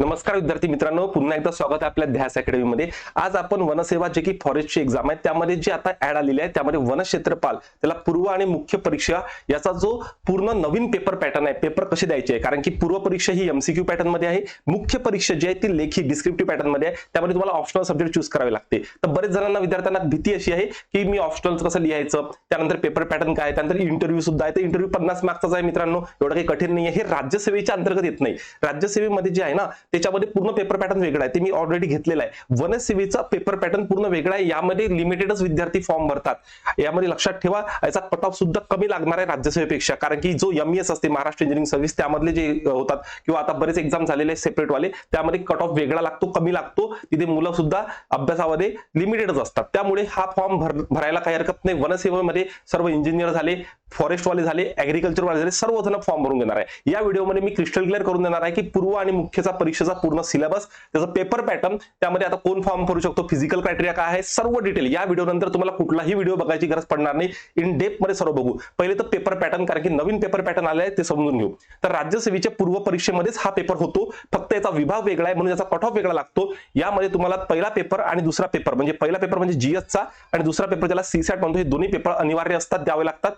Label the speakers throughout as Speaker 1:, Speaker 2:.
Speaker 1: नमस्कार विद्यार्थी मित्रांनो पुन्हा एकदा स्वागत आहे आपल्या ध्यास अकॅडमीमध्ये आज आपण वनसेवा जे की फॉरेस्टची एक्झाम आहे त्यामध्ये जी आता ऍड आलेली आहे त्यामध्ये वनक्षेत्रपाल त्याला पूर्व आणि मुख्य परीक्षा याचा जो पूर्ण नवीन पेपर पॅटर्न आहे पेपर कसे द्यायचे आहे? कारण की पूर्व परीक्षा ही एमसीक्यू पॅटर्नमध्ये आहे. मुख्य परीक्षा जी आहे ती लेखी डिस्क्रिप्टिव्ह पॅटर्नमध्ये आहे. त्यामध्ये तुम्हाला ऑप्शनल सब्जेक्ट चूज करावे लागते. तर बरेच जणांना विद्यार्थ्यांना भीती अशी आहे की मी ऑप्शनल कसं लिहायचं? त्यानंतर पेपर पॅटर्न काय आहे? त्यानंतर इंटरव्ह्यू सुद्धा आहे. तर इंटरव्ह्यू पन्नास मार्क्सचा आहे मित्रांनो. एवढं काही कठीण नाही आहे हे राज्यसेवेच्या अंतर्गत येत नाही. राज्यसेवेमध्ये जे आहे ना त्याच्यामध्ये पूर्ण पेपर पॅटर्न वेगळा आहे. ते मी ऑलरेडी घेतलेला आहे. वनसेवेचा पेपर पॅटर्न पूर्ण वेगळा आहे. यामध्ये लिमिटेडच विद्यार्थी फॉर्म भरतात. यामध्ये लक्षात ठेवा याचा कट ऑफ सुद्धा कमी लागणार आहे राज्यसेवेपेक्षा. कारण की जो एम एस असते महाराष्ट्र इंजिनिअरिंग सर्व्हिस त्यामधले जे होतात किंवा आता बरेच एक्झाम झालेले आहेत सेपरेट वाले त्यामध्ये कट ऑफ वेगळा लागतो कमी लागतो. तिथे मुलं सुद्धा अभ्यासामध्ये लिमिटेडच असतात. त्यामुळे हा फॉर्म भर भरायला काही हरकत नाही. वनसेवेमध्ये सर्व इंजिनियर झाले फॉरेस्ट वाले झाले ऍग्रिकल्चर वाले झाले सर्वजण फॉर्म भरून देणार आहे. या व्हिडिओमध्ये मी क्रिस्टल क्लिअर करून देणार आहे की पूर्व आणि मुख्यचा परीक्षेचा पूर्ण सिलेबस त्याचा पेपर पॅटर्न त्यामध्ये आता कोण फॉर्म भरू शकतो फिजिकल क्रायटेरिया काय आहे सर्व डिटेल या व्हिडिओ नंतर तुम्हाला कुठलाही व्हिडिओ बघायची गरज पडणार नाही. इन डेप्थमध्ये सर्व बघू. पहिले तर पेपर पॅटर्न कारण की नवीन पेपर पॅटर्न आले आहे ते समजून घेऊ. तर राज्यसेवेच्या पूर्व परीक्षेमध्येच हा पेपर होतो. फक्त याचा विभाग वेगळा आहे म्हणून याचा कट ऑफ वेगळा लागतो. यामध्ये तुम्हाला पहिला पेपर आणि दुसरा पेपर म्हणजे पहिला पेपर म्हणजे जीएसचा आणि दुसरा पेपर ज्याला सीसॅट म्हणतो हे दोन्ही पेपर अनिवार्य असतात द्यावे लागतात.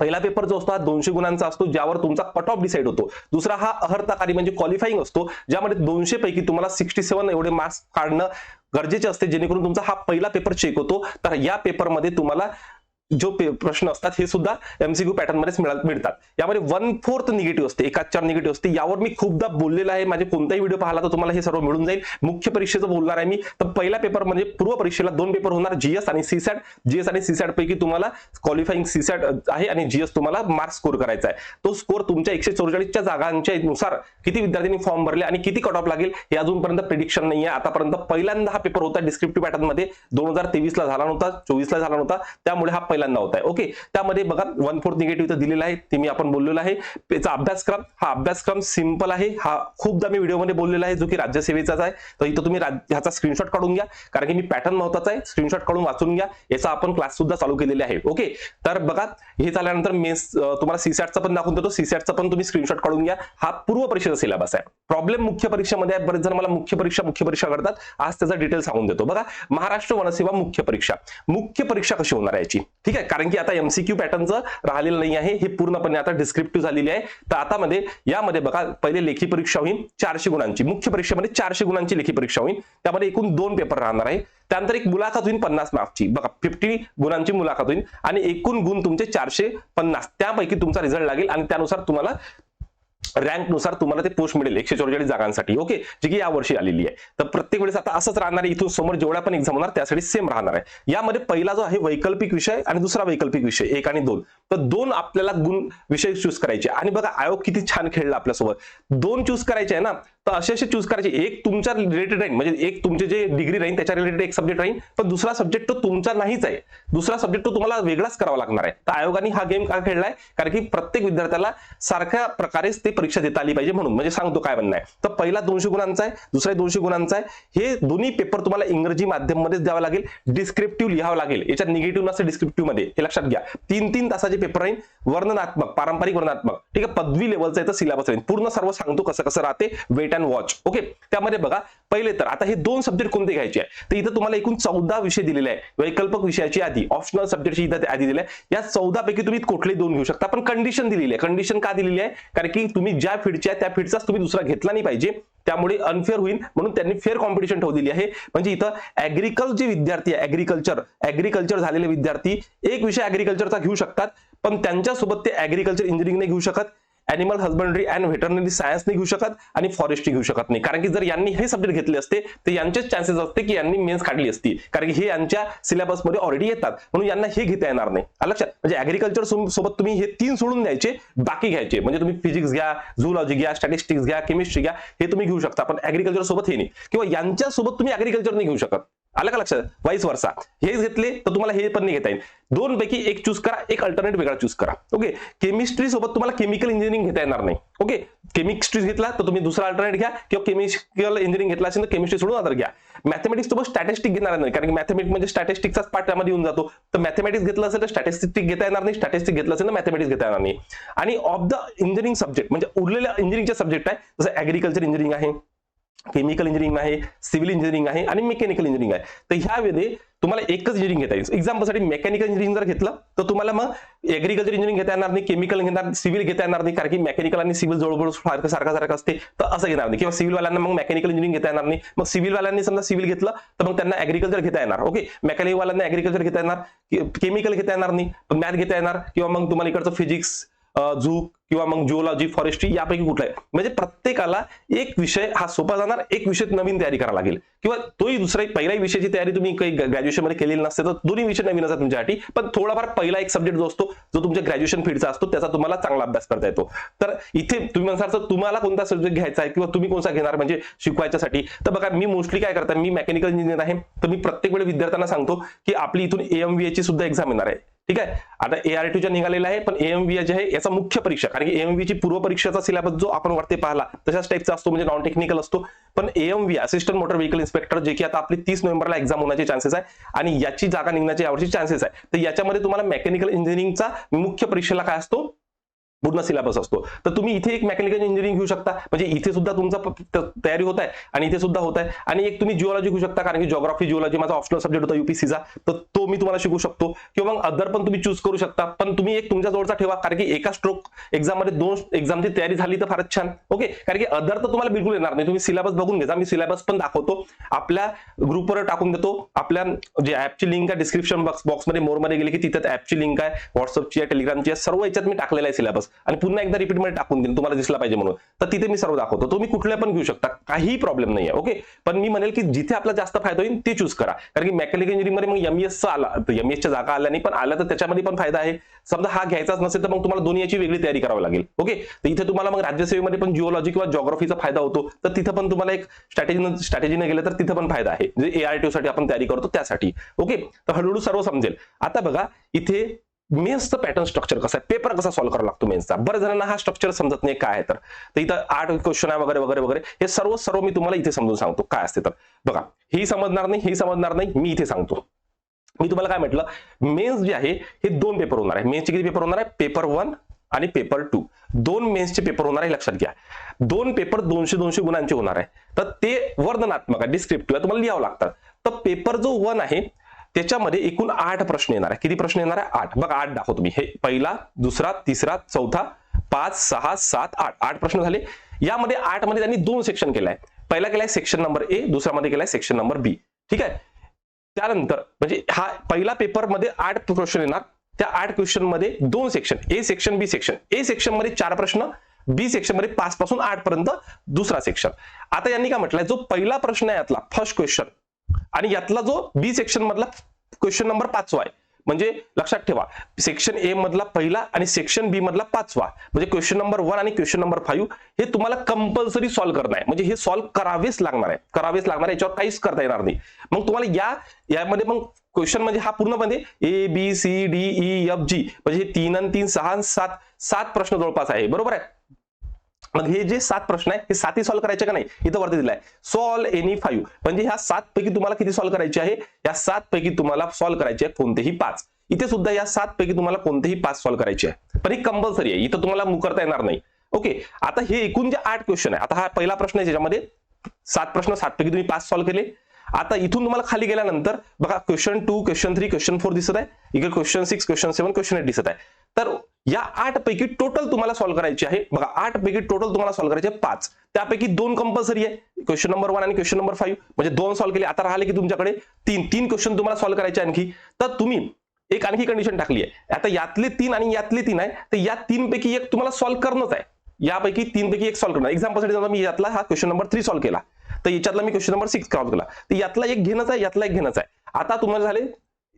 Speaker 1: पहिला पेपर जो असतो हा दोनशे गुणांचा असतो ज्यावर तुमचा कट ऑफ डिसाईड होतो. दुसरा हा अहर्ताकारी म्हणजे क्वालिफाईंग असतो ज्यामध्ये दोनशे पैकी तुम्हाला सिक्स्टी सेव्हन एवढे मार्क्स काढणं गरजेचे असते जेणेकरून तुमचा हा पहिला पेपर चेक होतो. तर या पेपरमध्ये तुम्हाला जो पे- प्रश्न असतात हे सुद्धा एमसीक्यू पॅटर्न मध्येच मिळतात. यामध्ये वन फोर्थ निगेटिव्ह असते एकाच चार निगेटिव्ह असते. यावर मी खूपदा बोललेला आहे. माझे कोणताही व्हिडिओ पाहिला तर तुम्हाला हे सर्व मिळून जाईल. मुख्य परीक्षेचं बोलणार आहे मी. तर पहिला पेपर म्हणजे पूर्व परीक्षेला दोन पेपर होणार जीएस आणि सीसॅट जीएस आणि सीसॅट पैकी तुम्हाला क्वालिफाईंग सीसॅट आहे आणि जीएस तुम्हाला मार्क स्कोर करायचा आहे. तो स्कोर तुमच्या एकशे चौवेचाळीसच्या जागांच्या नुसार किती विद्यार्थ्यांनी फॉर्म भरले आणि किती कट ऑफ लागेल हे अजूनपर्यंत प्रिडिक्शन नाही आहे आतापर्यंत पहिल्यांदा हा पेपर होता डिस्क्रिप्टिव्ह पॅटर्नमध्ये. दोन हजार तेवीसला झाला नव्हता चोवीसला झाला नव्हता. त्यामुळे हा पहिल्यांदा होत आहे ओके त्यामध्ये बघा वन फोर्थ निगेटिव्ह तर दिलेला आहे ते मी आपण बोललेलो आहे. त्याचा अभ्यासक्रम हा अभ्यासक्रम सिंपल आहे. हा खूपदा मी व्हिडिओमध्ये बोललेला आहे जो की राज्यसेवेचाच आहे. तर इथं तुम्ही ह्याचा स्क्रीनशॉट काढून घ्या. कारण की मी पॅटर्न महत्त्वाचा आहे स्क्रीनशॉट काढून वाचून घ्या. याचा आपण क्लास सुद्धा चालू केलेले आहे. ओके तर बघा हे झाल्यानंतर मेन्स तुम्हाला सीसॅटचा पण दाखवून देतो. सीसॅटचा पण तुम्ही स्क्रीनशॉट काढून घ्या. हा पूर्व परीक्षेचा सिलेबस आहे. प्रॉब्लेम मुख्य परीक्षेमध्ये आहे. बरेच जण मला मुख्य परीक्षा मुख्य परीक्षा करतात. आज त्याचा डिटेल सांगून देतो. बघा महाराष्ट्र वनसेवा मुख्य परीक्षा. मुख्य परीक्षा कशी होणार याची? ठीक आहे? कारण की आता एमसीक्यू पॅटर्नचं राहिलेलं नाही आहे. हे पूर्णपणे आता डिस्क्रिप्टिव्ह झालेली आहे. तर आता मध्ये यामध्ये बघा पहिले लेखी परीक्षा होईल चारशे गुणांची. मुख्य परीक्षेमध्ये चारशे गुणांची लेखी परीक्षा होईल. त्यामध्ये एकूण दोन पेपर राहणार आहे. त्यानंतर एक मुलाखत होईल पन्नास मार्क्सची बघा फिफ्टी गुणांची मुलाखत होईल आणि एकूण गुण तुमचे चारशे पन्नास. त्यापैकी तुमचा रिझल्ट लागेल आणि त्यानुसार तुम्हाला रँकनुसार तुम्हाला ते पोस्ट मिळेल एकशे चौवेचाळीस जागांसाठी ओके? जी की या वर्षी आलेली आहे. तर प्रत्येक वेळेस आता असंच राहणार आहे इथून समोर जेवढ्या पण एक्झाम होणार त्यासाठी सेम राहणार आहे. यामध्ये पहिला जो आहे वैकल्पिक विषय आणि दुसरा वैकल्पिक विषय एक आणि दोन. तर दोन आपल्याला गुण विषय चूज करायचे. आणि बघा आयोग किती छान खेळला आपल्यासोबत. दोन चूज करायचे आहे ना तर असे असे चूज करायचे. एक तुमच्या रिलेटेड राहील म्हणजे एक तुमचे जे डिग्री राहील त्याच्या रिलेटेड एक सब्जेक्ट राहील पण दुसरा सब्जेक्ट तो तुमचा नाहीच आहे. दुसरा सब्जेक्ट तो तुम्हाला वेगळाच करावा लागणार आहे. तर आयोगाने हा गेम का खेळलाय? कारण की प्रत्येक विद्यार्थ्याला सारख्या प्रकारेच ते परीक्षा देता आली पाहिजे म्हणून. म्हणजे सांगतो काय म्हणणं आहे. तर पहिला दोनशे गुणांचा आहे दुसरा दोनशे गुणांचा आहे. हे दोन्ही पेपर तुम्हाला इंग्रजी माध्यम मध्येच द्यावं लागेल. डिस्क्रिप्टिव्ह लिहावं लागेल. याच्यात निगेटिव्ह नसते डिस्क्रिप्टिव्हमध्ये. हे लक्षात घ्या. तीन तीन तासाचे पेपर राहील वर्णनात्मक पारंपरिक वर्णनात्मक. ठीक आहे? पदवी लेवलचा याचा सिलेबस राहील पूर्ण सर्व सांगतो कसं कसं राहते. वेट अँड वॉच ओके त्यामध्ये बघा पहिले तर आता हे दोन सब्जेक्ट कोणते घ्यायचे आहे तर इथं तुम्हाला एकूण चौदा विषय दिलेले आहे वैकल्पक विषयाची आधी ऑप्शनल सब्जेक्टची इथं आधी दिली आहे. या चौदा पैकी तुम्ही कुठले दोन घेऊ शकता. पण कंडिशन दिलेली आहे. कंडिशन का दिलेली आहे? कारण की तुम्ही ज्या फीडच्या त्या फीडचाच तुम्ही दुसरा घेतला नाही पाहिजे. त्यामुळे अनफेअर होईल म्हणून त्यांनी फेअर कॉम्पिटिशन ठेवलेली आहे. म्हणजे इथं ऍग्रिकल जे विद्यार्थी आहे ऍग्रिकल्चर ऍग्रिकल्चर झालेले विद्यार्थी एक विषय ऍग्रिकल्चरचा घेऊ शकतात. पण त्यांच्यासोबत ते ऍग्रिकल्चर इंजिनिअरिंग नाही घेऊ शकत. Animal husbandry and veterinary science नाही घेऊ शकत आणि फॉरेस्ट्री घेऊ शकत नाही. कारण की जर यांनी हे सब्जेक्ट घेतले असते तर यांचेच चान्सेस असते की यांनी मेन्स काढली असती. कारण की हे यांच्या सिलेबसमध्ये ऑलरेडी येतात. म्हणून यांना हे घेता येणार नाही. लक्षात? म्हणजे ऍग्रिकल्चर सोबत तुम्ही हे तीन सोडून द्यायचे बाकी घ्यायचे. म्हणजे तुम्ही फिजिक्स घ्या झुलॉजी घ्या स्टॅटिस्टिक्स घ्या केमिस्ट्री घ्या हे तुम्ही घेऊ शकता. पण ऍग्रिकल्चर सोबत हे नाही. किंवा यांच्यासोबत तुम्ही ऍग्रिकल्चर नाही घेऊ शकत. आलं का लक्षात? वाईस वर्षा हेच घेतले तर तुम्हाला हे पण नाही घेता येईल. दोन पैकी एक चूज करा एक अल्टरनेट वेगळा चूज करा. ओके केमिस्ट्री सोबत तुम्हाला केमिकल इंजिनिअरिंग घेता येणार नाही. ओके केमिस्ट्री घेतला तर तुम्ही दुसरा अल्टरनेट घ्या किंवा केमिकल इंजिनिअरिंग घेतला असेल तर केमिस्ट्री सोडून अदर घ्या. मॅथमॅटिक्स सोबत स्टॅटिस्टिक घेणार नाही. कारण की मॅथमॅटिक्स म्हणजे स्टॅटिस्टिकचाच पार्ट त्यामध्ये येऊन जातो. तर मॅथमॅटिक्स घेतलं असेल तर स्टॅटिस्टिक घेता येणार नाही. स्टॅटिस्टिक घेतलं असेल तर मॅथमॅटिक्स घेता येणार नाही. आणि ऑफ द इंजिनिअरिंग सब्जेक्ट म्हणजे उरलेल्या इंजिनिअरिंगचे सब्जेक्ट आहे. जसं ऍग्रिकल्चर इंजिनिअरिंग आहे. केमिकल इंजिनिअरिंग आहे सिव्हिल इंजिनिअरिंग आहे आणि मेकॅनिकल इंजिनिअरिंग आहे. तर ह्यामध्ये तुम्हाला एकच इंजिनिअरिंग घेता येईल. एक्झाम्पलसाठी मेकॅनिकल इंजिनिअरिंग जर घेतलं तर तुम्हाला मग एग्रिकल्चर इंजिनिअरिंग घेता येणार नाही केमिकल घेणार सिव्हिल घेता येणार नाही कारण की मेकॅनिकल आणि सिव्हिल जवळजवळ सारखं सारखं सारखं असते तर असं घेणार नाही. किंवा सिव्हिलवाल्यांना मग मेकॅनिकल इंजिनिअरिंग घेता येणार नाही. मग सिव्हिलवाल्यांनी समजा सिव्हिल घेतलं तर मग त्यांना ऍग्रिकल्चर घेता येणार. ओके मेकॅनिकवाल्यांना वाल्यांना घेता येणार केमिकल घेता येणार नाही मॅथ घेता येणार किंवा मग तुम्हाला इकडचं फिजिक्स झूक किंवा मग जिओलॉजी फॉरेस्ट्री यापैकी कुठला आहे? म्हणजे प्रत्येकाला एक विषय हा सोपा जाणार एक विषय नवीन तयारी करावा लागेल. किंवा तोही दुसरा पहिल्याही विषयाची तयारी तुम्ही काही ग्रॅज्युएशनमध्ये केलेली नसते तर दोन्ही विषय नवीन असतात तुमच्यासाठी. पण थोडाफार पहिला एक सब्जेक्ट जो असतो जो तुमच्या ग्रॅज्युएशन फील्डचा असतो त्याचा तुम्हाला चांगला अभ्यास करता येतो. तर इथे तुम्ही म्हणसाल तुम्हाला कोणता सब्जेक्ट घ्यायचा आहे किंवा तुम्ही कोणता घेणार म्हणजे शिकवायच्यासाठी? तर बघा मी मोस्टली काय करता मी मेकॅनिकल इंजिनियर आहे. तर मी प्रत्येक वेळी विद्यार्थ्यांना सांगतो की आपली इथून एएमव्हीए ची सुद्धा एक्झाम येणार आहे. ठीक आहे? आता एआरटीच्या निघालेला आहे पण एएमव्ही जे आहे याचा मुख्य परीक्षा कारण की AMV ची पूर्व परीक्षेचा सिलेबस जो आपण वरती पाहिला तशाच टाईपचा असतो म्हणजे नॉन टेक्निकल असतो. पण AMV assistant motor vehicle inspector जे की आता आपली तीस नोव्हेंबरला एक्झाम होण्याचे चान्सेस आहे आणि याची जागा निघण्याचे यावर्षी चान्सेस आहे. तर याच्यामध्ये तुम्हाला मेकॅनिकल इंजिनिअरिंगचा मुख्य परीक्षेला काय असतो? पूर्ण सिलेबस असतो. तर तुम्ही इथे एक मेकॅनिकल इंजिनिअरिंग घेऊ शकता. म्हणजे इथे सुद्धा तुमचा तयारी होत आहे आणि इथे सुद्धा होत आहे. आणि एक तुम्ही जिओलॉजी घेऊ शकता कारण की जॉग्राफी जिओलॉजी माझा ऑप्शनल सब्जेक्ट होता युपीसीचा तर तो मी तुम्हाला शिकू शकतो. किंवा मग अदर पण तुम्ही चूज करू शकता. पण तुम्ही एक तुमच्या जवळचा ठेवा कारण की एका स्ट्रोक एक्झाममध्ये दोन एक्झामची तयारी झाली तर फारच छान. ओके कारण की अदर तर तुम्हाला बिलकुल येणार नाही. तुम्ही सिलेबस बघून घ्या. मी सिलेबस पण दाखवतो. आपल्या ग्रुपवर टाकून देतो. आपल्या जे ऍपची लिंक आहे डिस्क्रिप्शन बॉक्स बॉक्समध्ये मोरमध्ये गेली की तिथे ऍपची लिंक आहे. व्हॉट्सअपची आहे टेलिग्रामची आहे. सर्व याच्यात मी टाकलेला आहे सिलेबस आणि पुन्हा एकदा रिपीटमध्ये टाकून देईन तुम्हाला दिसला पाहिजे म्हणून. तर तिथे मी सर्व दाखवतो. तुम्ही कुठल्या पण घेऊ शकता काही प्रॉब्लेम नाही आहे ओके पण मी म्हणेल की जिथे आपला जास्त फायदा होईल ते चूज करा. कारण की मेकॅनिकल इंजिनिअरिंगमध्ये मग एमईएसचा आला एमईएसच्या जागा आल्या नाही पण आला तर त्याच्यामध्ये पण फायदा आहे. समजा हा घ्यायचाच नसेल तर मग तुम्हाला दोन्ही याची वेगळी तयारी करावी लागेल ओके तर इथे तुम्हाला मग राज्यसेवेमध्ये पण जिओलॉजी किंवा जॉग्राफीचा फायदा होतो. तर तिथं पण तुम्हाला एक स्ट्रॅटेजी स्ट्रॅटेजीने गेलं तर तिथं पण फायदा आहे. जे एआरटीओ साठी आपण तयारी करतो त्यासाठी ओके तर हळूहळू सर्व समजेल. आता बघा इथे मेन्सचं पॅटर्न स्ट्रक्चर कसं आहे? पेपर कसा सॉल्व्ह करावा लागतो मेन्सचा? बऱ्याच जणांना हा स्ट्रक्चर समजत नाही काय आहे तर. इथं आठ क्वेश्चन आहे वगैरे वगैरे वगैरे. हे सर्व सर्व मी तुम्हाला इथे समजून सांगतो काय असते तर. बघा ही समजणार नाही ही समजणार नाही मी इथे सांगतो. मी तुम्हाला काय म्हटलं? मेन्स जे आहे हे दोन पेपर होणार आहे. मेन्सचे किती पेपर होणार आहे? पेपर वन आणि पेपर टू दोन मेन्सचे पेपर होणार आहे लक्षात घ्या. दोन पेपर दोनशे दोनशे गुणांचे होणार आहे. तर ते वर्णनात्मक आहे डिस्क्रिप्टिव्ह तुम्हाला लिहावं लागतं. तर पेपर जो वन आहे त्याच्यामध्ये एकूण आठ प्रश्न येणार आहे. किती प्रश्न येणार आहे? आठ. बघा आठ दाखवतो मी. हे पहिला दुसरा तिसरा चौथा पाच सहा सात आठ. आठ प्रश्न झाले. यामध्ये आठमध्ये त्यांनी दोन सेक्शन केलाय. पहिला केलाय सेक्शन नंबर ए दुसरा मध्ये केलाय सेक्शन नंबर बी ठीक आहे? त्यानंतर म्हणजे हा पहिला पेपरमध्ये आठ क्वेश्चन येणार. त्या आठ क्वेश्चनमध्ये दोन section A section B section A सेक्शनमध्ये चार प्रश्न बी सेक्शनमध्ये पाच पासून आठ पर्यंत दुसरा सेक्शन आता यांनी काय म्हटलंय? जो पहिला प्रश्न आहे यातला फर्स्ट क्वेश्चन आणि यातला जो बी सेक्शन मधला क्वेश्चन नंबर पाचवा आहे. म्हणजे लक्षात ठेवा सेक्शन ए मधला पहिला आणि सेक्शन बी मधला पाचवा. म्हणजे क्वेश्चन नंबर वन आणि क्वेश्चन नंबर फाईव्ह हे तुम्हाला कंपल्सरी सॉल्व्ह करणं आहे. म्हणजे हे सॉल्व्ह करावेच लागणार आहे. करावेच लागणार आहे याच्यावर काहीच करता येणार नाही. मग तुम्हाला या यामध्ये मग क्वेश्चन म्हणजे हा पूर्णपणे A B C D E F G म्हणजे हे तीन आणि तीन सहा सात सात प्रश्न जवळपास आहे. बरोबर आहे? मग हे जे सात प्रश्न आहे हे सातही सॉल्व्ह करायचे का नाही? इथं वरती दिलाय. सॉल्व एनी फाईव्ह म्हणजे ह्या सात पैकी तुम्हाला किती सॉल्व्ह करायचे आहे? या सात पैकी तुम्हाला सॉल्व्ह करायचे आहे कोणतेही पाच. इथे सुद्धा या सात पैकी तुम्हाला कोणतेही पाच सॉल्व्ह करायचे आहे पण हे कंपल्सरी आहे. इथं तुम्हाला मुकरता येणार नाही. ओके आता हे एकूण जे आठ क्वेश्चन आहे आता हा पहिला प्रश्न आहे ज्याच्यामध्ये सात प्रश्न सात पैकी तुम्ही पाच सॉल्व्ह केले. आता इथून तुम्हाला खाली गेल्यानंतर बघा question two question three question four दिसत आहे. इकडे question six question seven question eight दिसत आहे. तर या आठ पैकी टोटल तुम्हाला सॉल्व्ह करायची आहे. बघा आठ पैकी टोटल तुम्हाला सॉल्व्ह करायचे आहे पाच. त्यापैकी दोन कंपल्सरी आहे. क्वेश्चन नंबर वन आणि क्वेश्चन नंबर फाईव्ह म्हणजे दोन सॉल्व्ह केले. आता राहिले की तुमच्याकडे तीन. तीन क्वेश्चन तुम्हाला सॉल्व्ह करायचे आणखी. तर तुम्ही एक आणखी कंडिशन टाकली आहे. आता यातले तीन आणि यातले तीन आहे. तर या तीन पैकी एक तुम्हाला सॉल्व्ह करणंच आहे. यापैकी तीन पैकी एक सॉल्व्ह करणार एक्झाम्पलसाठी समजा मी यातला हा क्वेश्चन नंबर थ्री सॉल्व्ह केला. तर याच्यातला मी क्वेश्चन नंबर सिक्स क्रॉस केला. तर यातला एक घेणंच आहे यातला एक घेणंच आहे. आता तुम्हाला झाले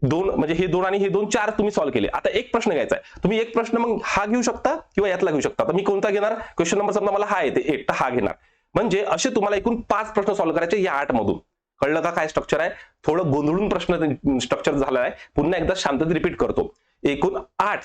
Speaker 1: दोन म्हणजे हे दोन आणि हे दोन चार तुम्ही सॉल्व्ह केले. आता एक प्रश्न घ्यायचा आहे. तुम्ही एक प्रश्न मग हा घेऊ शकता किंवा यातला घेऊ शकता. तर मी कोणता घेणार? क्वेश्चन नंबर समजा मला हा येते. एक तर हा घेणार. म्हणजे असे तुम्हाला एकूण पाच प्रश्न सॉल्व्ह करायचे या आठ मधून कळलं का काय स्ट्रक्चर आहे? थोडं गोंधळून प्रश्न स्ट्रक्चर झालं आहे. पुन्हा एकदा शांततेत रिपीट करतो. एकूण आठ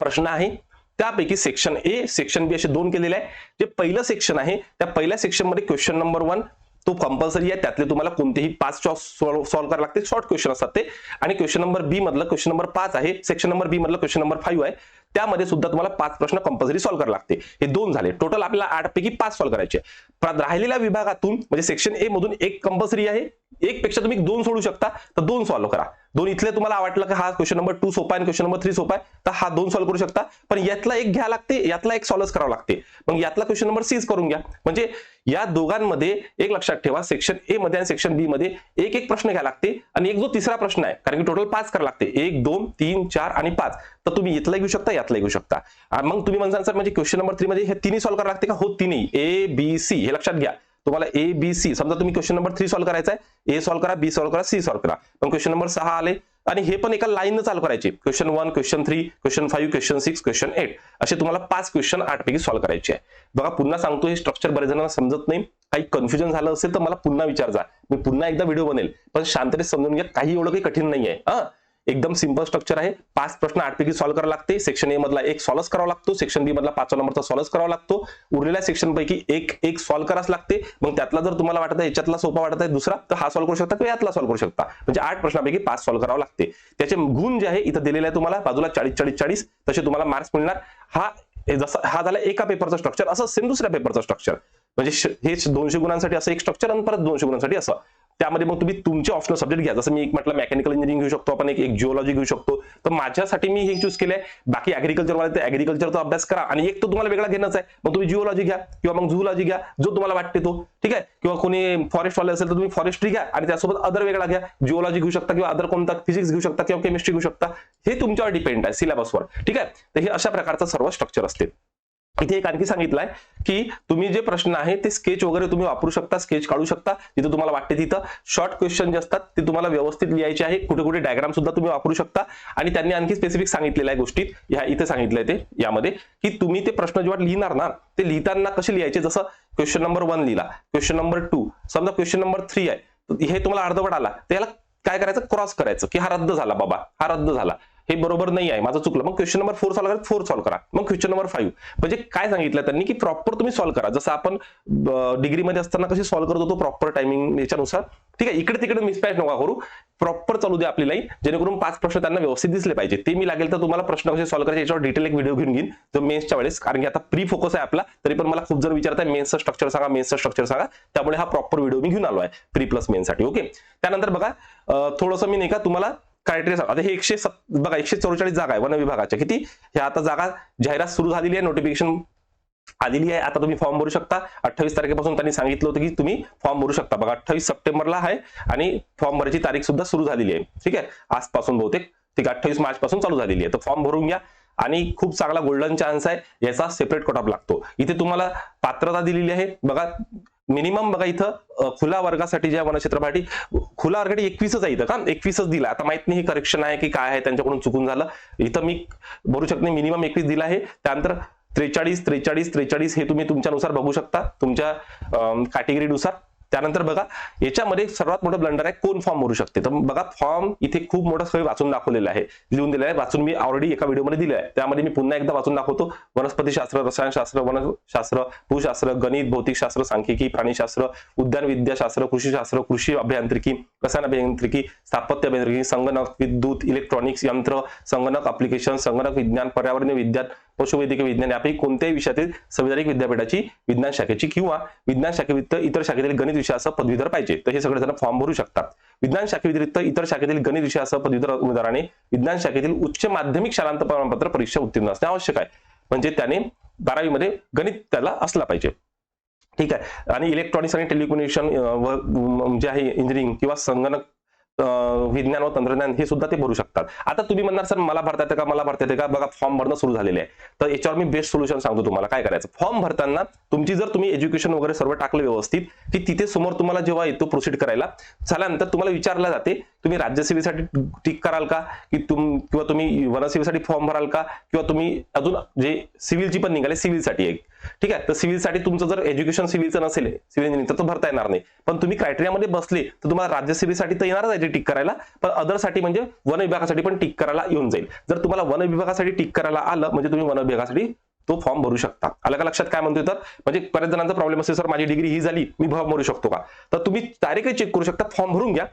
Speaker 1: प्रश्न आहे. त्यापैकी सेक्शन ए सेक्शन बी असे दोन केलेले आहे. जे पहिलं सेक्शन आहे त्या पहिल्या सेक्शनमध्ये क्वेश्चन नंबर वन तो कंपल्सरी आहे त्यातले तुम्हाला कोणतेही पाच सॉल्व्ह करावे लागते शॉर्ट क्वेश्चन असतात ते. आणि क्वेश्चन नंबर बी मधलं क्वेश्चन नंबर पाच आहे. सेक्शन नंबर बी मधलं क्वेश्चन नंबर फाईव्ह आहे. त्यामध्ये सुद्धा तुम्हाला पाच प्रश्न कंपल्सरी सॉल्व्ह करावे लागते हे दोन झाले. टोटल आपल्याला आठ पैकी पाच सॉल्व्ह करायचे राहिलेल्या विभागातून म्हणजे सेक्शन ए मधून एक कंपल्सरी आहे. एक पेक्षा तुम्ही दोन सोडू शकता. तर दोन सॉल्व्ह करा. दोन इथले तुम्हाला वाटलं की हा क्वेश्चन नंबर टू सोपा आहे क्वेश्चन नंबर थ्री सोपा आहे तर हा दोन सॉल्व्ह करू शकता. पण यातला एक घ्या लागते यातला एक सॉल्व्ह करावं लागते. मग यातला क्वेश्चन नंबर सीच करून घ्या. म्हणजे या दोघांमध्ये एक लक्षात ठेवा सेक्शन ए मध्ये आणि सेक्शन बी मध्ये एक एक प्रश्न घ्या लागते आणि एक जो तिसरा प्रश्न आहे कारण की टोटल पाच करावं लागते. एक दोन तीन चार आणि पाच. तर तुम्ही इथला घेऊ शकता यातला घेऊ शकता. मग तुम्ही म्हणता सर म्हणजे क्वेश्चन नंबर थ्री मध्ये हे तिन्ही सॉल्व्ह करावं लागते का? हो तिन्ही. ए बी सी हे लक्षात घ्या. तुम्हाला ए बी सी समजा तुम्ही क्वेश्चन नंबर थ्री सॉल्व्ह करायचा आहे ए सॉल्व्ह करा बी सॉल्व्ह करा सी सॉल्व्ह करा. पण क्वेश्चन नंबर सहा आले. आणि हे पण एका लाईन चालू करायचे. Question one question three question five question six question eight असे तुम्हाला पाच क्वेश्चन आठ पैकी सॉल्व्ह करायचे आहे. बघा पुन्हा सांगतो हे स्ट्रक्चर बरेच जणांना समजत नाही. काही कन्फ्युजन झालं असेल तर मला पुन्हा विचार जा. मी पुन्हा एकदा व्हिडिओ बनेल पण शांततेत समजून घ्या काही एवढं काही कठीण नाही आहे हा? एकदम सिंपल स्ट्रक्चर आहे. पाच प्रश्न आठ पैकी सॉल्व्ह करावा लागते. सेक्शन ए मधला एक सॉल्व्ह करावा लागतो. सेक्शन बी मधला पाचवा नंबरचा सॉल्व्ह करावा लागतो. उरलेल्या सेक्शन पैकी एक एक सॉल्व्ह करावाच लागते. मग त्यातला जर तुम्हाला वाटत आहे याच्यातला सोपा वाटत आहे दुसरा तर हा सॉल्व्ह करू शकता किंवा यातला सॉल्व्ह करू शकता. म्हणजे आठ प्रश्नापैकी पाच सॉल्व्ह करावं लागते. त्याचे गुण जे आहे इथं दिलेले आहे तुम्हाला. बाजूला चाळीस चाळीस चाळीस. तसे तुम्हाला मार्क्स मिळणार. हा जसा हा झाला एका पेपरचा स्ट्रक्चर असं सेम दुसऱ्या पेपरचं स्ट्रक्चर म्हणजे हे दोनशे गुणांसाठी असं एक स्ट्रक्चर आणि परत दोनशे गुणांसाठी असं. त्यामध्ये मग तुम्ही तुमचे ऑप्शनल सब्जेक्ट घ्या. जसं मी एक म्हटलं मेकॅनिकल इंजिनिअरिंग घेऊ शकतो आपण एक एक जिओलॉजी घेऊ शकतो. तर माझ्यासाठी मी हे चूज केलंय. बाकी ऍग्रिकल्चर वाले तर ऍग्रिकल्चरचा अभ्यास करा. आणि एक तो तुम्हाला वेगळा घेणंच आहे. मग तुम्ही जिओलॉजी घ्या किंवा मग झुलॉजी घ्या. जो तुम्हाला वाटते तो. ठीक आहे? किंवा कोणी फॉरेस्ट वाले असेल तर तुम्ही फॉरेस्ट्री घ्या. आणि त्यासोबत अदर वेगळा घ्या. जिओलॉजी घेऊ शकता किंवा अदर कोणता फिजिक्स घेऊ शकता किंवा केमिस्ट्री घेऊ शकता. हे तुमच्यावर डिपेंड आहे सिलेबसवर ठीक आहे? तर हे अशा प्रकारचं सर्व स्ट्रक्चर असते इथे एक आणखी सांगितलंय की तुम्ही जे प्रश्न आहे ते स्केच वगैरे तुम्ही वापरू शकता स्केच काढू शकता. जिथे तुम्हाला वाटते तिथं शॉर्ट क्वेश्चन जे असतात ते तुम्हाला व्यवस्थित लिहायचे आहे. कुठे कुठे डायग्राम सुद्धा तुम्ही वापरू शकता. आणि त्यांनी आणखी स्पेसिफिक सांगितलेल्या आहे गोष्टीत ह्या इथे सांगितलंय ते यामध्ये की तुम्ही ते प्रश्न जेव्हा लिहिणार ना ते लिहिताना कसे लिहायचे? जसं क्वेश्चन नंबर वन लिहिला क्वेश्चन नंबर टू समजा क्वेश्चन नंबर थ्री आहे. हे तुम्हाला अर्धवट आला. त्याला काय करायचं? क्रॉस करायचं की हा रद्द झाला बाबा हा रद्द झाला. हे बरोबर नाही आहे माझं चुकलं. मग क्वेश्चन नंबर फोर सॉल्व्ह करा फोर सॉल्व्ह करा. मग क्वेश्चन नंबर फाईव्ह म्हणजे काय सांगितलं त्यांनी की प्रॉपर तुम्ही सॉल्व्ह करा. जसं आपण डिग्रीमध्ये असताना कशी सॉल्व्ह करत होतो प्रॉपर टायमिंग याच्यानुसार. ठीक आहे इकडे तिकडे मिसमॅच नका करू. प्रॉपर चालू दे आपली लाईन जेणेकरून पाच प्रश्न त्यांना व्यवस्थित दिसले पाहिजे. ते मी लागेल तर तुम्हाला प्रश्न कसे सॉल्व्ह करायचे याच्यावर डिटेल एक व्हिडिओ घेऊन घेईन. जो मेन्सच्या वेळेस कारण की आता प्री फोकस आहे आपला तरी पण मला खूप जर विचारताय मेन्सचं स्ट्रक्चर सांगा मेन्सचं स्ट्रक्चर सांगा. त्यामुळे हा प्रॉपर व्हिडिओ मी घेऊन आलो आहे प्री प्लस मेन्ससाठी ओके त्यानंतर बघा थोडंसं मी नाही का तुम्हाला क्रायटेरिया आता हे एकशे बघा एकशे चौवेचाळीस जागा आहे वन विभागाच्या. किती? ह्या आता जागा जाहिरात सुरू झालेली आहे नोटिफिकेशन आलेली आहे. आता तुम्ही फॉर्म भरू शकता. अठ्ठावीस तारखेपासून त्यांनी सांगितलं होतं की तुम्ही फॉर्म भरू शकता. बघा अठ्ठावीस सप्टेंबरला आहे आणि फॉर्म भरायची तारीख सुद्धा सुरू झालेली आहे. ठीक आहे? आजपासून बहुतेक. ठीक आहे अठ्ठावीस मार्च पासून चालू झालेली आहे. तर फॉर्म भरून घ्या. आणि खूप चांगला गोल्डन चान्स आहे. याचा सेपरेट कट ऑफ लागतो. इथे तुम्हाला पात्रता दिलेली आहे. बघा मिनिमम बघा इथं खुला वर्गासाठी ज्या वनक्षेत्रासाठी खुला वर्गासाठी म्हणजे एकवीसच आहे इथं का? एकवीसच दिला. आता माहीत नाही करेक्शन आहे की काय आहे त्यांच्याकडून चुकून झालं. इथं मी भरू शकत नाही मिनिमम एकवीस दिला आहे. त्यानंतर त्रेचाळीस त्रेचाळीस त्रेचाळीस हे तुम्ही तुमच्यानुसार बघू शकता. तुमच्या कॅटेगरीनुसार त्यानंतर बघा याच्यामध्ये सर्वात मोठं ब्लंडर आहे कोण फॉर्म भरू शकते? तर बघा फॉर्म इथे खूप मोठं सगळं वाचून दाखवलेलं आहे. लिहून दिलेलं आहे वाचून मी ऑलरेडी एका व्हिडिओमध्ये दिलं आहे त्यामध्ये मी पुन्हा एकदा वाचून दाखवतो. वनस्पतीशास्त्र रसायनशास्त्र वनशास्त्र भूशास्त्र गणित भौतिकशास्त्र सांख्यिकी प्राणीशास्त्र उद्यान विद्याशास्त्र कृषीशास्त्र कृषी अभियांत्रिकी रसायन अभियांत्रिकी स्थापत्य अभियांत्रिकी संगणक विद्युत इलेक्ट्रॉनिक्स यंत्र संगणक अप्लिकेशन संगणक विज्ञान पर्यावरणीय विज्ञान पशुवैद्यकीय विज्ञान यापैकी कोणत्याही विषयातील संविधानिक विद्यापीठाची विज्ञान शाखेची किंवा विज्ञान शाखेव्यतिरिक्त इतर शाखेतील गणित विषयासह पदवीधर पाहिजे. तर हे सगळे जण फॉर्म भरू शकतात. विज्ञान शाखेव्यतिरिक्त इतर शाखेतील गणित विषयासह पदवीधर उमेदवाराने विज्ञान शाखेतील उच्च माध्यमिक शालांत प्रमाणपत्र परीक्षा उत्तीर्ण असणे आवश्यक आहे. म्हणजे त्याने बारावीमध्ये गणित त्याला असला पाहिजे. ठीक आहे. आणि इलेक्ट्रॉनिक्स आणि टेलिकम्युनिकेशन व जे आहे इंजिनिअरिंग किंवा संगणक विज्ञान व तंत्रज्ञान हे सुद्धा ते भरू शकतात. आता तुम्ही म्हणणार सर मला भरता येते का? मला भरता येते का? बघा फॉर्म भरणं सुरू झालेले आहे. तर याच्यावर मी बेस्ट सोल्युशन सांगतो तुम्हाला काय करायचं? फॉर्म भरताना तुमची जर तुम्ही एज्युकेशन वगैरे सर्व टाकलं व्यवस्थित की तिथे समोर तुम्हाला जेव्हा येतो प्रोसीड करायला झाल्यानंतर तुम्हाला विचारलं जाते तुम्ही राज्यसेवेसाठी टिक कराल का? की तुम किंवा तुम्ही वनसेवेसाठी फॉर्म भराल का? किंवा तुम्ही अजून जे सिव्हिलची पण निघाले सिव्हिलसाठी एक. ठीक आहे? तर सिव्हिलसाठी तुमचं जर एज्युकेशन सिव्हिलचं नसेल सिव्हिल इंजिनिअरिंग तर तो भरता येणार नाही. पण तुम्ही क्रायटेरियामध्ये बसले तर तुम्हाला राज्यसेवेसाठी तर येणारच आहे टिक करायला पण अदरसाठी म्हणजे वन विभागासाठी पण टिक करायला येऊन जाईल. जर तुम्हाला वन विभागासाठी टिक करायला आलं म्हणजे तुम्ही वन विभागासाठी तो फॉर्म भरू शकता. आलं का लक्षात काय म्हणतोय तर? म्हणजे बऱ्याच जणांचा प्रॉब्लेम असेल सर माझी डिग्री ही झाली मी फॉर्म भरू शकतो का? तर तुम्ही डायरेक्टली चेक करू शकता फॉर्म भरून घ्या.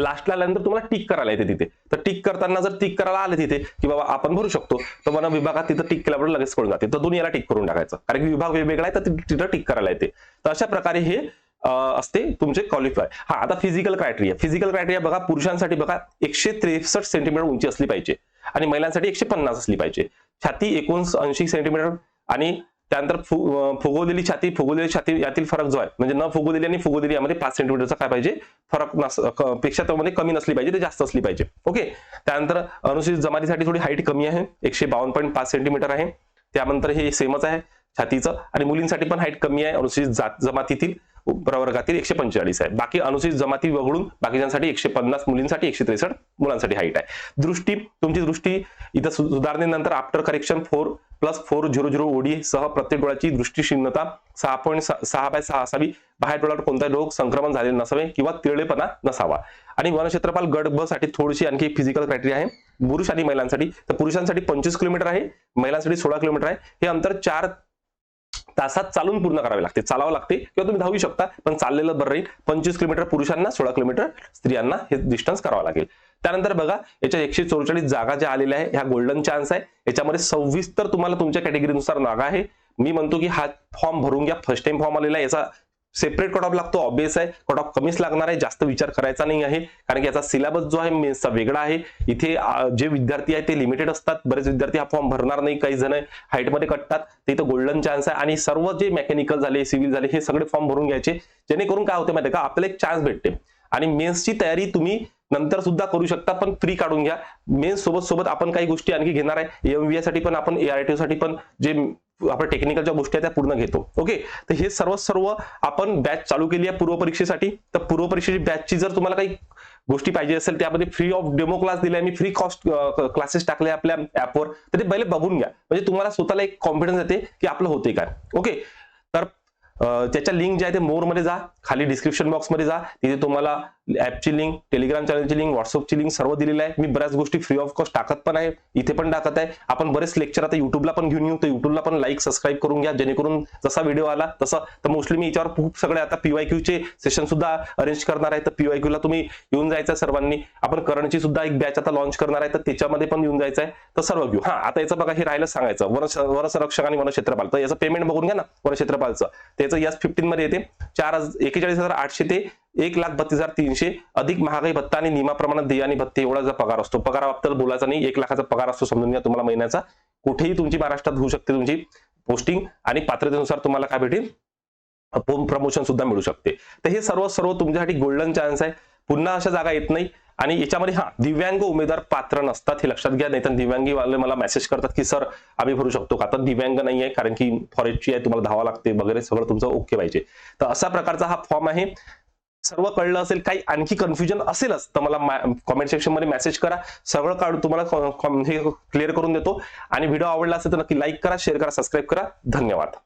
Speaker 1: लास्टला आल्यानंतर तुम्हाला टिक करायला येते तिथे. तर टिक करताना जर टिक करायला आले तिथे की बाबा आपण भरू शकतो तर वन विभागात तिथं टिक केल्याबरोबर लगेच कळून जाते? तर दोन्ही याला टिक करून टाकायचं. कारण की विभाग वेगवेगळा आहे तर तिथं टिक करायला येते. तर अशा प्रकारे हे असते तुमचे क्वालिफाय हा आता फिजिकल क्रायटेरिया फिजिकल क्रायटेरिया बघा पुरुषांसाठी बघा एकशे त्रेसष्ट सेंटीमीटर उंची असली पाहिजे. आणि महिलांसाठी एकशे पन्नास असली पाहिजे. छाती एकोणऐंशी सेंटीमीटर आणि त्यानंतर फु- फुगवलेली छाती फुगवलेली छाती यातील फरक जो आहे म्हणजे न फुगवलेली आणि फुगवलेली यामध्ये पाच सेंटीमीटरचा काय पाहिजे? फरक नसपेक्षा त्यामध्ये कमी नसली पाहिजे ते जास्त असली पाहिजे. ओके? त्यानंतर अनुसूचित जमातीसाठी थोडी हाईट कमी आहे एकशे बावन्न पॉईंट पाच सेंटीमीटर आहे. त्यानंतर हे सेमच आहे छातीचं आणि मुलींसाठी पण हाईट कमी आहे अनुसूचित जात जमातीतील. प्रवर्गातील एकशे पंचेचाळीस आहे. बाकी अनुसूचित जमाती वगळून बाकीच्यांसाठी एकशे पन्नास मुलींसाठी एकशे त्रेसष्ट मुलांसाठी हाईट आहे. दृष्टी तुमची दृष्टी इथं सुधारणेनंतर after correction four plus four zero zero OD सह प्रत्येक डोळ्याची दृष्टीशीलता सहा पॉईंट सहा बाय सहा असावी. बाहेर डोळ्यावर कोणताही रोग संक्रमण झालेले नसावे किंवा तिळेपणा नसावा. आणि वनक्षेत्रपाल गट ब साठी थोडीशी आणखी फिजिकल क्रायटेरिया आहे. पुरुष आणि महिलांसाठी तर पुरुषांसाठी पंचवीस किलोमीटर आहे. महिलांसाठी सोळा किलोमीटर आहे. हे अंतर चार तासात चालून पूर्ण करावे लागते. चालावं लागते किंवा तुम्ही धावू शकता पण चाललेलं बरं राहील. पंचवीस किलोमीटर पुरुषांना सोळा किलोमीटर स्त्रियांना हे डिस्टन्स करावं लागेल. त्यानंतर बघा याच्या एकशे चौवेचाळीस जागा ज्या आलेल्या आहे ह्या गोल्डन चान्स आहे. याच्यामध्ये सव्वीस तर तुम्हाला तुमच्या कॅटेगरीनुसार जागा आहे. मी म्हणतो की हा फॉर्म भरून घ्या. फर्स्ट टाइम फॉर्म आलेला आहे. याचा सेपरेट कट ऑफ लागतो ऑब्विस आहे. कट ऑफ कमीच लागणार आहे जास्त विचार करायचा नाही आहे. कारण की याचा सिलेबस जो आहे मेन्सचा वेगळा आहे. इथे जे विद्यार्थी आहेत ते लिमिटेड असतात. बरेच विद्यार्थी हा फॉर्म भरणार नाही काही जण हाईटमध्ये कटतात. ते इथं गोल्डन चान्स आहे. आणि सर्व जे मेकॅनिकल झाले सिव्हिल झाले हे सगळे फॉर्म भरून घ्यायचे. जेणेकरून काय होते माहिती का? आपल्याला एक चान्स भेटते. आणि मेन्सची तयारी तुम्ही नंतर सुद्धा करू शकता पण फ्री काढून घ्या. मेन्स सोबत सोबत आपण काही गोष्टी आणखी घेणार आहे. एमव्हीए साठी पण आपण एआरटीओ साठी पण जे आपण टेक्निकल ज्या गोष्टी आहेत त्या पूर्ण घेतो. ओके तर हे सर्व सर्व आपण बॅच चालू केली आहे पूर्व परीक्षेसाठी. तर पूर्व परीक्षेची बॅचची जर तुम्हाला काही गोष्टी पाहिजे असेल त्यामध्ये फ्री ऑफ डेमो क्लास दिले मी फ्री कॉस्ट क्लासेस टाकले आपल्या ऍपवर तर ते पहिले बघून घ्या. म्हणजे तुम्हाला स्वतःला एक कॉन्फिडन्स येते की आपलं होते काय. ओके तर त्याच्या लिंक जे आहे ते मोरमध्ये जा खाली डिस्क्रिप्शन बॉक्समध्ये जा. तिथे तुम्हाला ऍपची लिंक टेलिग्राम चॅनलची लिंक व्हॉट्सअपची लिंक सर्व दिलेलं आहे. मी बऱ्याच गोष्टी फ्री ऑफ कॉस्ट टाकत पण आहे. इथे पण टाकत आहे. आपण बरेच लेक्चर आता युट्यूबला पण घेऊन येऊ. तर युट्यूबला पण लाईक सबस्क्राईब करून घ्या. जेणेकरून जसा व्हिडिओ आला तसा. तर मोस्टली मी याच्यावर खूप सगळे आता पीवाय क्यूचे सेशन सुद्धा अरेंज करणार आहे. तर पीवाय क्यूला तुम्ही येऊन जायचं आहे सर्वांनी. आपण करंटची सुद्धा एक बॅच आता लॉन्च करणार आहे. तर त्याच्यामध्ये पण येऊन जायचं आहे तर सर्व घेऊ. हा आता याचं बघा हे राहिलं सांगायचं. वन वनसंरक्षक आणि वनक्षेत्रपाल. तर याचं पेमेंट बघून घ्या ना वनक्षेत्रपालचं. त्याचं याच फिफ्टीन मध्ये येते. चार एकेचाळीस हजार आठशे ते एक लाख बत्तीस हजार तीनशे अधिक महागाई भत्ता आणि नियमाप्रमाणे देय आणि भत्ते एवढा जर पगार असतो. पगाराबद्दल बोलायचा नाही एक लाखाचा पगार असतो समजून घ्या तुम्हाला महिन्याचा. कुठेही तुमची महाराष्ट्रात होऊ शकते तुमची पोस्टिंग आणि पात्रतेनुसार तुम्हाला काय भेटेल? प्रमोशन सुद्धा मिळू शकते. तर हे सर्व सर्व तुमच्यासाठी गोल्डन चान्स आहे. पुन्हा अशा जागा येत नाही. आणि याच्यामध्ये हा दिव्यांग उमेदवार पात्र नसतात हे लक्षात घ्या. नाही तर दिव्यांगी वाले मला मेसेज करतात की सर आम्ही भरू शकतो का? तर दिव्यांग नाही आहे कारण की फॉरेस्टची आहे तुम्हाला धावा लागते वगैरे सगळं तुमचं ओके पाहिजे. तर असा प्रकारचा हा फॉर्म आहे. सर्व कळलं असेल काही आणखी कन्फ्युजन असेलच तर मला कॉमेंट सेक्शनमध्ये मेसेज करा. सगळं काढून तुम्हाला हे क्लिअर करून देतो. आणि व्हिडिओ आवडला असेल तर नक्की लाईक करा शेअर करा सबस्क्राईब करा. धन्यवाद.